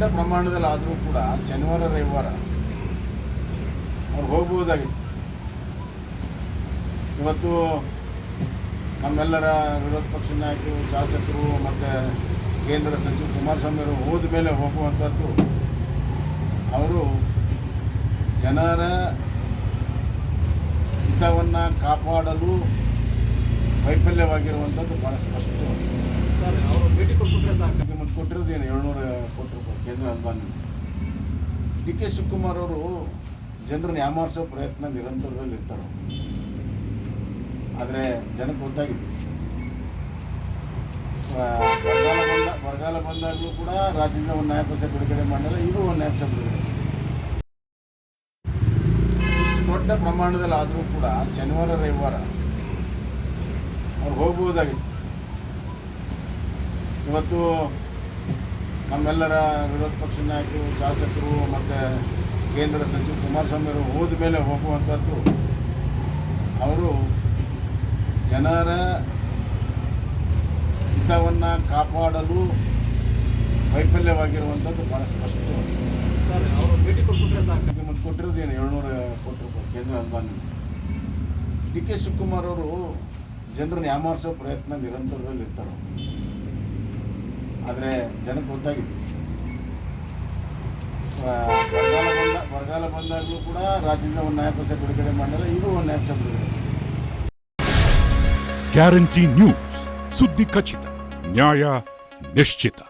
ದೊಡ್ಡ ಪ್ರಮಾಣದಲ್ಲಿ ಆದರೂ ಕೂಡ ಶನಿವಾರ, ರವಿವಾರ ಅವ್ರು ಹೋಗ್ಬೋದಾಗಿತ್ತು ಇವತ್ತು ನಮ್ಮೆಲ್ಲರ ವಿರೋಧ ಪಕ್ಷ ನಾಯಕರು, ಶಾಸಕರು ಮತ್ತು ಕೇಂದ್ರ ಸಚಿವ ಕುಮಾರಸ್ವಾಮಿ ಅವರು ಹೋದ ಮೇಲೆ ಹೋಗುವಂಥದ್ದು ಅವರು ಜನರ ಹಿತವನ್ನು ಕಾಪಾಡಲು ವೈಫಲ್ಯವಾಗಿರುವಂಥದ್ದು ಭಾಳ ಸ್ಪಷ್ಟ ಅವರು ಭೇಟಿ ಕೊಟ್ಬಿಟ್ರೆ ಸಾಕು ನಿಮಗೆ ಕೊಟ್ಟಿರೋದೇನು ಏಳ್ನೂರ ಕೋಟಿ ರೂಪಾಯಿ ಡಿ ಕೆ ಶಿವಕುಮಾರ್ ಅವರು ಜನರನ್ನ ಯಾಮಾರಿಸೋ ಪ್ರಯತ್ನ ನಿರಂತರದಲ್ಲಿ ಇರ್ತಾರೆ. ಆದರೆ ಜನಕ್ಕೆ ಗೊತ್ತಾಗಿದೆ. ಬರಗಾಲ ಬಂದ ಬರಗಾಲ ಬಂದಾಗಲೂ ಕೂಡ ರಾಜ್ಯದಿಂದ ಒಂದು ನ್ಯಾಯ ಪೈಸೆ ಬಿಡುಗಡೆ ಮಾಡಲ್ಲ ಇದು ಒಂದು ನ್ಯಾಯ ಪೈಸೆ ಬಿಡುಗಡೆ ದೊಡ್ಡ ಪ್ರಮಾಣದಲ್ಲಿ ಆದರೂ ಕೂಡ ಶನಿವಾರ, ರವಿವಾರ ಅವ್ರು ಹೋಗ್ಬೋದಾಗಿತ್ತು. ಇವತ್ತು ನಮ್ಮೆಲ್ಲರ ವಿರೋಧ ಪಕ್ಷ ನಾಯಕರು ಶಾಸಕರು ಮತ್ತು ಕೇಂದ್ರ ಸಚಿವ ಕುಮಾರಸ್ವಾಮಿ ಅವರು ಹೋದ ಮೇಲೆ ಹೋಗುವಂಥದ್ದು. ಅವರು ಜನರ ಹಿತವನ್ನು ಕಾಪಾಡಲು ವೈಫಲ್ಯವಾಗಿರುವಂಥದ್ದು ಭಾಳ ಸ್ಪಷ್ಟ ನಿಮಗೆ ಕೊಟ್ಟಿರೋದೇನು ಏಳ್ನೂರ ಕೋಟಿ ರೂಪಾಯಿ ಕೇಂದ್ರ ಅನುದಾನ ಡಿ ಕೆ ಶಿವಕುಮಾರ್ ಅವರು ಜನರನ್ನು ಯಾಮಾರಿಸೋ ಪ್ರಯತ್ನ ನಿರಂತರದಲ್ಲಿ ಇರ್ತಾರೆ ಆದರೆ ಜನಕ್ಕೆ ಗೊತ್ತಾಗಿದೆ. ಬರಗಾಲ ಬಂದ ಬರಗಾಲ ಬಂದಾಗಲೂ ಕೂಡ ರಾಜ್ಯದಿಂದ ಒಂದು ನ್ಯಾಯ ವರ್ಷ ಬಿಡುಗಡೆ ಮಾಡಲ್ಲ ಇದು ಒಂದು ಪೈಸೆ ಬಿಡುಗಡೆ ಗ್ಯಾರಂಟಿ ನ್ಯೂಸ್, ಸುದ್ದಿ ಖಚಿತ, ನ್ಯಾಯ ನಿಶ್ಚಿತ.